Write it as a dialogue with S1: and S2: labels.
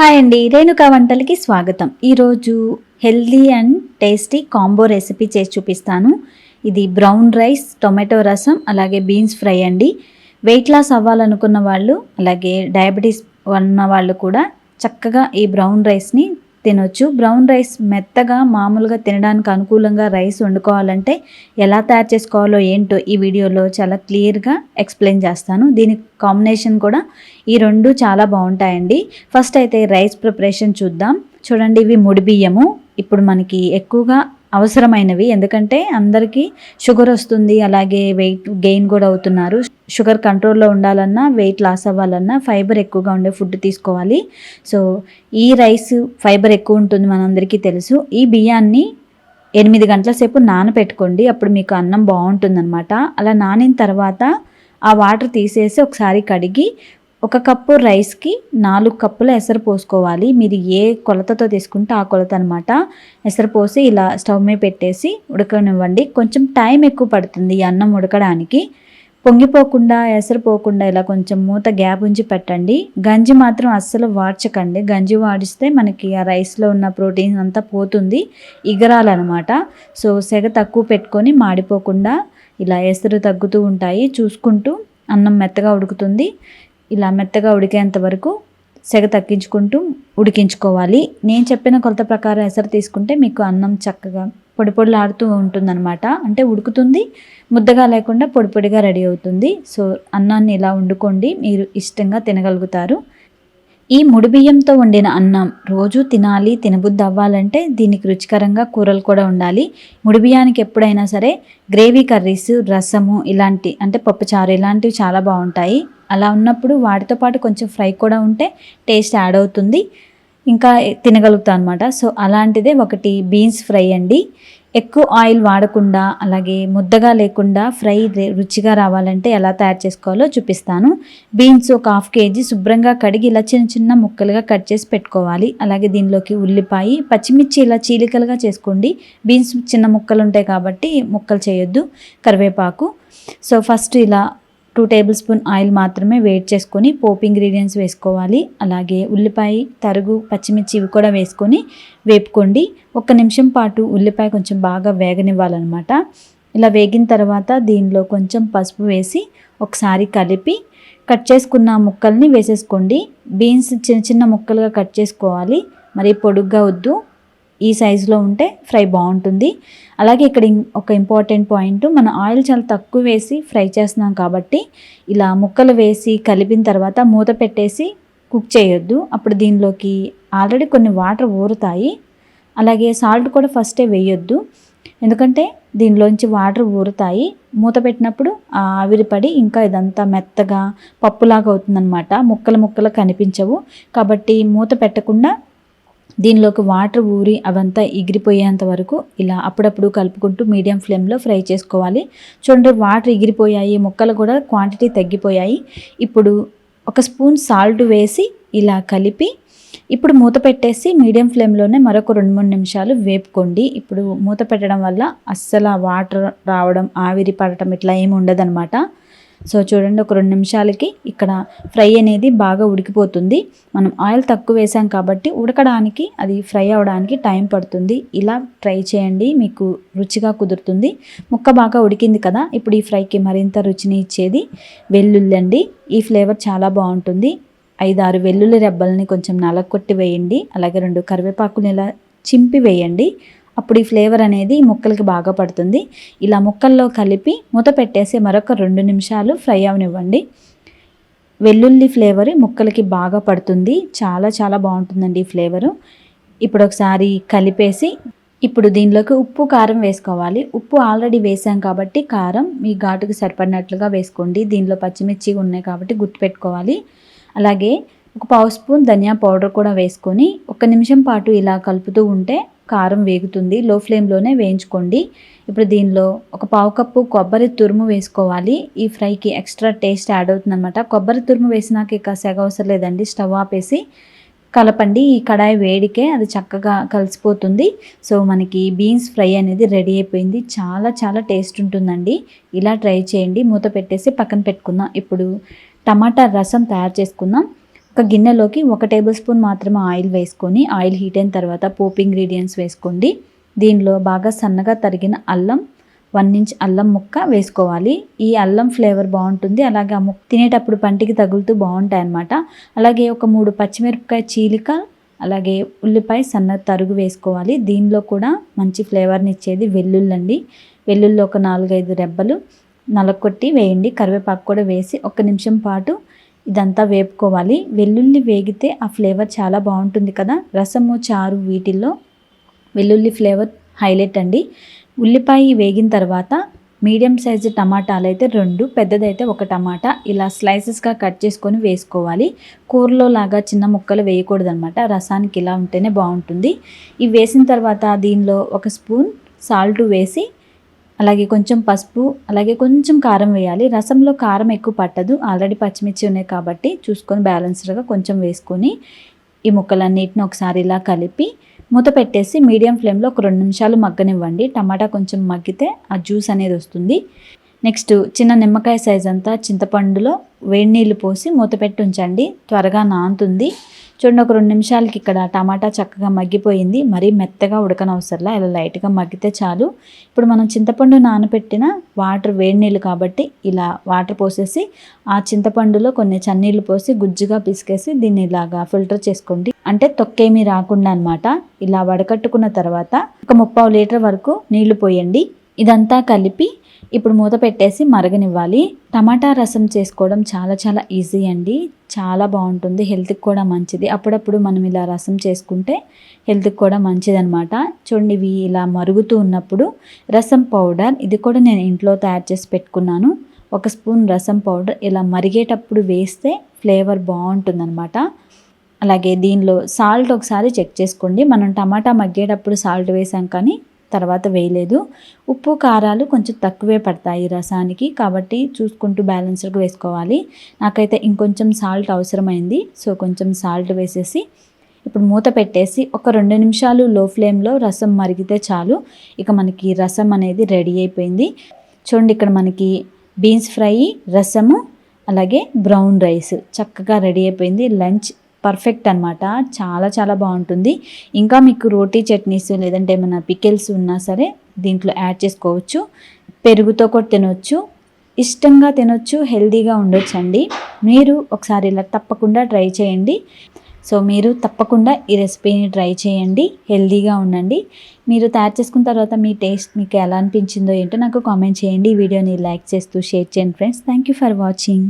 S1: Hi అండి రేణుకా వంటలకి స్వాగతం. ఈరోజు healthy and tasty combo recipe చేసి చూపిస్తాను. ఇది బ్రౌన్ రైస్ టొమాటో రసం అలాగే బీన్స్ ఫ్రై అండి. వెయిట్ లాస్ అవ్వాలనుకున్న వాళ్ళు అలాగే డయాబెటీస్ ఉన్న వాళ్ళు కూడా చక్కగా ఈ బ్రౌన్ రైస్ని తినొచ్చు. బ్రౌన్ రైస్ మెత్తగా మామూలుగా తినడానికి అనుకూలంగా రైస్ వండుకోవాలంటే ఎలా తయారు చేసుకోవాలో ఏంటో ఈ వీడియోలో చాలా క్లియర్గా ఎక్స్ప్లెయిన్ చేస్తాను. దీని కాంబినేషన్ కూడా ఈ రెండు చాలా బాగుంటాయండి. ఫస్ట్ అయితే రైస్ ప్రిపరేషన్ చూద్దాం. చూడండి ఇవి ముడి బియ్యము. ఇప్పుడు మనకి ఎక్కువగా అవసరమైనవి. ఎందుకంటే అందరికీ షుగర్ వస్తుంది అలాగే వెయిట్ గెయిన్ కూడా అవుతున్నారు. షుగర్ కంట్రోల్లో ఉండాలన్నా వెయిట్ లాస్ అవ్వాలన్నా ఫైబర్ ఎక్కువగా ఉండే ఫుడ్ తీసుకోవాలి. సో ఈ రైస్ ఫైబర్ ఎక్కువ ఉంటుంది మనందరికీ తెలుసు. ఈ బియ్యాన్ని ఎనిమిది గంటల సేపు నానపెట్టుకోండి. అప్పుడు మీకు అన్నం బాగుంటుందన్నమాట. అలా నానిన తర్వాత ఆ వాటర్ తీసేసి ఒకసారి కడిగి ఒక కప్పు రైస్కి నాలుగు కప్పుల ఎసరు పోసుకోవాలి. మీరు ఏ కొలతతో తీసుకుంటే ఆ కొలత అనమాట ఎసరు పోసి ఇలా స్టవ్ మీద పెట్టేసి ఉడకనివ్వండి. కొంచెం టైం ఎక్కువ పడుతుంది ఈ అన్నం ఉడకడానికి. పొంగిపోకుండా ఎసరు పోకుండా ఇలా కొంచెం మూత గ్యాప్ ఉంచి పెట్టండి. గంజి మాత్రం అస్సలు వాడ్చకండి. గంజి వాడిస్తే మనకి ఆ రైస్లో ఉన్న ప్రోటీన్ అంతా పోతుంది. ఇగరాలన్నమాట. సో సెగ తక్కువ పెట్టుకొని మాడిపోకుండా ఇలా ఎసరు తగ్గుతూ ఉంటాయి. చూసుకుంటూ అన్నం మెత్తగా ఉడుకుతుంది. ఇలా మెత్తగా ఉడికేంత వరకు సెగ తగ్గించుకుంటూ ఉడికించుకోవాలి. నేను చెప్పిన కొలత ప్రకారం ఎసరు తీసుకుంటే మీకు అన్నం చక్కగా పొడి పొడిలాడుతూ ఉంటుందన్నమాట. అంటే ఉడుకుతుంది ముద్దగా లేకుండా పొడి పొడిగా రెడీ అవుతుంది. సో అన్నాన్ని ఇలా వండుకోండి మీరు ఇష్టంగా తినగలుగుతారు. ఈ ముడి బియ్యంతో వండిన అన్నం రోజు తినాలి తినబుద్ధి అవ్వాలంటే దీనికి రుచికరంగా కూరలు కూడా ఉండాలి. ముడి బియ్యానికి ఎప్పుడైనా సరే గ్రేవీ కర్రీస్ రసము ఇలాంటి అంటే పప్పుచారు ఇలాంటివి చాలా బాగుంటాయి. అలా ఉన్నప్పుడు వాటితో పాటు కొంచెం ఫ్రై కూడా ఉంటే టేస్ట్ యాడ్ అవుతుంది. ఇంకా తినగలుగుతాం అనమాట సో అలాంటిదే ఒకటి బీన్స్ ఫ్రై అండి. ఎక్కువ ఆయిల్ వాడకుండా అలాగే ముద్దగా లేకుండా ఫ్రై రుచిగా రావాలంటే ఎలా తయారు చేసుకోవాలో చూపిస్తాను. బీన్స్ ఒక హాఫ్ కేజీ శుభ్రంగా కడిగి ఇలా చిన్న చిన్న ముక్కలుగా కట్ చేసి పెట్టుకోవాలి. అలాగే దీనిలోకి ఉల్లిపాయ పచ్చిమిర్చి ఇలా చీలికలుగా చేసుకోండి. బీన్స్ చిన్న ముక్కలు ఉంటాయి కాబట్టి ముక్కలు చేయొద్దు. కరివేపాకు. సో ఫస్ట్ ఇలా టూ టేబుల్ స్పూన్ ఆయిల్ మాత్రమే వేడి చేసుకొని పోపు ఇంగ్రీడియంట్స్ వేసుకోవాలి. అలాగే ఉల్లిపాయ తరుగు పచ్చిమిర్చి ఇవి కూడా వేసుకొని వేపుకోండి. ఒక్క నిమిషం పాటు ఉల్లిపాయ కొంచెం బాగా వేగనివ్వాలన్నమాట. ఇలా వేగిన తర్వాత దీనిలో కొంచెం పసుపు వేసి ఒకసారి కలిపి కట్ చేసుకున్న ముక్కల్ని వేసేసుకోండి. బీన్స్ చిన్న చిన్న ముక్కలుగా కట్ చేసుకోవాలి. మరి పొడుగ్గా వద్దు. ఈ సైజులో ఉంటే ఫ్రై బాగుంటుంది. అలాగే ఇక్కడ ఒక ఇంపార్టెంట్ పాయింట్ మన ఆయిల్ చాలా తక్కువ వేసి ఫ్రై చేస్తున్నాం కాబట్టి ఇలా ముక్కలు వేసి కలిపిన తర్వాత మూత పెట్టేసి కుక్ చేయొద్దు. అప్పుడు దీనిలోకి ఆల్రెడీ కొన్ని వాటర్ ఊరుతాయి. అలాగే సాల్ట్ కూడా ఫస్టే వేయొద్దు. ఎందుకంటే దీనిలోంచి వాటర్ ఊరుతాయి. మూత పెట్టినప్పుడు ఆవిరిపడి ఇంకా ఇదంతా మెత్తగా పప్పులాగా అవుతుందన్నమాట. ముక్కలు ముక్కలు కనిపించవు. కాబట్టి మూత పెట్టకుండా దీనిలోకి వాటర్ ఊరి అవంతా ఎగిరిపోయేంత వరకు ఇలా అప్పుడప్పుడు కలుపుకుంటూ మీడియం ఫ్లేమ్లో ఫ్రై చేసుకోవాలి. చూడండి వాటర్ ఎగిరిపోయాయి ముక్కలు కూడా క్వాంటిటీ తగ్గిపోయాయి. ఇప్పుడు ఒక స్పూన్ సాల్ట్ వేసి ఇలా కలిపి ఇప్పుడు మూత పెట్టేసి మీడియం ఫ్లేమ్లోనే మరొక రెండు మూడు నిమిషాలు వేపుకోండి. ఇప్పుడు మూత పెట్టడం వల్ల అస్సలు వాటర్ రావడం ఆవిరి పడటం ఇట్లా ఏమి ఉండదనమాట సో చూడండి ఒక రెండు నిమిషాలకి ఇక్కడ ఫ్రై అనేది బాగా ఉడికిపోతుంది. మనం ఆయిల్ తక్కువ వేసాం కాబట్టి ఉడకడానికి అది ఫ్రై అవడానికి టైం పడుతుంది. ఇలా ట్రై చేయండి మీకు రుచిగా కుదురుతుంది. ముక్క బాగా ఉడికింది కదా ఇప్పుడు ఈ ఫ్రైకి మరింత రుచిని ఇచ్చేది వెల్లుల్లి అండి. ఈ ఫ్లేవర్ చాలా బాగుంటుంది. ఐదు ఆరు వెల్లుల్లి రెబ్బల్ని కొంచెం నలగొట్టి వేయండి. అలాగే రెండు కరివేపాకుని ఇలా చింపి వేయండి. అప్పుడు ఈ ఫ్లేవర్ అనేది ముక్కలకి బాగా పడుతుంది. ఇలా ముక్కల్లో కలిపి మూత పెట్టేసి మరొక రెండు నిమిషాలు ఫ్రై అవనివ్వండి. వెల్లుల్లి ఫ్లేవర్ ముక్కలకి బాగా పడుతుంది. చాలా చాలా బాగుంటుందండి ఈ ఫ్లేవరు. ఇప్పుడు ఒకసారి కలిపేసి ఇప్పుడు దీనిలోకి ఉప్పు కారం వేసుకోవాలి. ఉప్పు ఆల్రెడీ వేసాం కాబట్టి కారం మీ ఘాటుకు సరిపడినట్లుగా వేసుకోండి. దీనిలో పచ్చిమిర్చి ఉన్నాయి కాబట్టి గుర్తుపెట్టుకోవాలి. అలాగే ఒక పావు స్పూన్ ధనియా పౌడర్ కూడా వేసుకొని ఒక నిమిషం పాటు ఇలా కలుపుతూ ఉంటే కారం వేగుతుంది. లో ఫ్లేమ్లోనే వేయించుకోండి. ఇప్పుడు దీనిలో ఒక పావు కప్పు కొబ్బరి తురుము వేసుకోవాలి. ఈ ఫ్రైకి ఎక్స్ట్రా టేస్ట్ యాడ్ అవుతుందన్నమాట. కొబ్బరి తురుము వేసినాక ఇక సెగ అవసరం లేదండి. స్టవ్ ఆపేసి కలపండి. ఈ కడాయి వేడికే అది చక్కగా కలిసిపోతుంది. సో మనకి బీన్స్ ఫ్రై అనేది రెడీ అయిపోయింది. చాలా చాలా టేస్ట్ ఉంటుందండి. ఇలా ట్రై చేయండి. మూత పెట్టేసి పక్కన పెట్టుకుందాం. ఇప్పుడు టమాటా రసం తయారు చేసుకుందాం. ఒక గిన్నెలోకి ఒక టేబుల్ స్పూన్ మాత్రమే ఆయిల్ వేసుకొని ఆయిల్ హీట్ అయిన తర్వాత పోపు ఇంగ్రీడియంట్స్ వేసుకోండి. దీనిలో బాగా సన్నగా తరిగిన అల్లం వన్ ఇంచ్ అల్లం ముక్క వేసుకోవాలి. ఈ అల్లం ఫ్లేవర్ బాగుంటుంది. అలాగే ఆ ముక్క తినేటప్పుడు పంటికి తగులుతూ బాగుంటాయి అన్నమాట. అలాగే ఒక మూడు పచ్చిమిరపకాయ చీలిక అలాగే ఉల్లిపాయ సన్న తరుగు వేసుకోవాలి. దీనిలో కూడా మంచి ఫ్లేవర్ని ఇచ్చేది వెల్లుల్లండి వెల్లుల్లి ఒక నాలుగైదు రెబ్బలు నలకొట్టి వేయండి. కరివేపాకు కూడా వేసి ఒక నిమిషం పాటు ఇదంతా వేపుకోవాలి. వెల్లుల్లి వేగితే ఆ ఫ్లేవర్ చాలా బాగుంటుంది కదా. రసము చారు వీటిల్లో వెల్లుల్లి ఫ్లేవర్ హైలైట్ అండి. ఉల్లిపాయ వేగిన తర్వాత మీడియం సైజు టమాటాలు అయితే రెండు పెద్దదైతే ఒక టమాటా. ఇలా స్లైసెస్గా కట్ చేసుకొని వేసుకోవాలి. కూరలో లాగా చిన్న ముక్కలు వేయకూడదు అనమాట రసానికి ఇలా ఉంటేనే బాగుంటుంది. ఇవి వేసిన తర్వాత దీనిలో ఒక స్పూన్ సాల్ట్ వేసి అలాగే కొంచెం పసుపు అలాగే కొంచెం కారం వేయాలి. రసంలో కారం ఎక్కువ పట్టదు. ఆల్రెడీ పచ్చిమిర్చి ఉన్నాయి కాబట్టి చూసుకొని బ్యాలెన్స్డ్గా కొంచెం వేసుకొని ఈ ముక్కలన్నిటిని ఒకసారి ఇలా కలిపి మూత పెట్టేసి మీడియం ఫ్లేమ్లో ఒక రెండు నిమిషాలు మగ్గనివ్వండి. టమాటా కొంచెం మగ్గితే ఆ జ్యూస్ అనేది వస్తుంది. నెక్స్ట్ చిన్న నిమ్మకాయ సైజ్ అంతా చింతపండులో వేడి నీళ్ళు పోసి మూత పెట్టి ఉంచండి. త్వరగా నానుతుంది. చూడండి ఒక రెండు నిమిషాలకి ఇక్కడ టమాటా చక్కగా మగ్గిపోయింది. మరీ మెత్తగా ఉడకనవసరంలా ఇలా లైట్గా మగ్గితే చాలు. ఇప్పుడు మనం చింతపండు నానబెట్టిన వాటర్ వేడి నీళ్ళు కాబట్టి ఇలా వాటర్ పోసేసి ఆ చింతపండులో కొన్ని చన్నీళ్ళు పోసి గుజ్జుగా పిసికేసి దీన్ని ఇలాగా ఫిల్టర్ చేసుకోండి. అంటే తొక్కేమీ రాకుండా అనమాట ఇలా వడకట్టుకున్న తర్వాత ఒక ముప్పావు లీటర్ వరకు నీళ్ళు పోయండి. ఇదంతా కలిపి ఇప్పుడు మూత పెట్టేసి మరగనివ్వాలి. టమాటా రసం చేసుకోవడం చాలా చాలా ఈజీ అండి. చాలా బాగుంటుంది. హెల్త్కి కూడా మంచిది. అప్పుడప్పుడు మనం ఇలా రసం చేసుకుంటే హెల్త్కి కూడా మంచిదనమాట చూడండి ఇవి ఇలా మరుగుతూ ఉన్నప్పుడు రసం పౌడర్ ఇది కూడా నేను ఇంట్లో తయారు చేసి పెట్టుకున్నాను. ఒక స్పూన్ రసం పౌడర్ ఇలా మరిగేటప్పుడు వేస్తే ఫ్లేవర్ బాగుంటుందన్నమాట. అలాగే దీనిలో సాల్ట్ ఒకసారి చెక్ చేసుకోండి. మనం టమాటా మగ్గేటప్పుడు సాల్ట్ వేసాం కానీ తర్వాత వేయలేదు. ఉప్పు కారాలు కొంచెం తక్కువే పడతాయి రసానికి. కాబట్టి చూసుకుంటూ బ్యాలెన్స్డ్గా వేసుకోవాలి. నాకైతే ఇంకొంచెం సాల్ట్ అవసరమైంది. సో కొంచెం సాల్ట్ వేసేసి ఇప్పుడు మూత పెట్టేసి ఒక రెండు నిమిషాలు లో ఫ్లేమ్లో రసం మరిగితే చాలు. ఇక మనకి రసం అనేది రెడీ అయిపోయింది. చూడండి ఇక్కడ మనకి బీన్స్ ఫ్రై రసము అలాగే బ్రౌన్ రైస్ చక్కగా రెడీ అయిపోయింది. లంచ్ పర్ఫెక్ట్ అనమాట చాలా చాలా బాగుంటుంది. ఇంకా మీకు రోటీ చట్నీస్ లేదంటే ఏమైనా పికెల్స్ ఉన్నా సరే దీంట్లో యాడ్ చేసుకోవచ్చు. పెరుగుతో కూడా తినొచ్చు. ఇష్టంగా తినొచ్చు హెల్దీగా ఉండొచ్చు అండి మీరు ఒకసారి ఇలా తప్పకుండా ట్రై చేయండి. సో మీరు తప్పకుండా ఈ రెసిపీని ట్రై చేయండి. హెల్తీగా ఉండండి. మీరు తయారు చేసుకున్న తర్వాత మీ టేస్ట్ మీకు ఎలా అనిపించిందో ఏంటో నాకు కామెంట్ చేయండి. ఈ వీడియోని లైక్ చేస్తూ షేర్ చేయండి friends. Thank you for watching.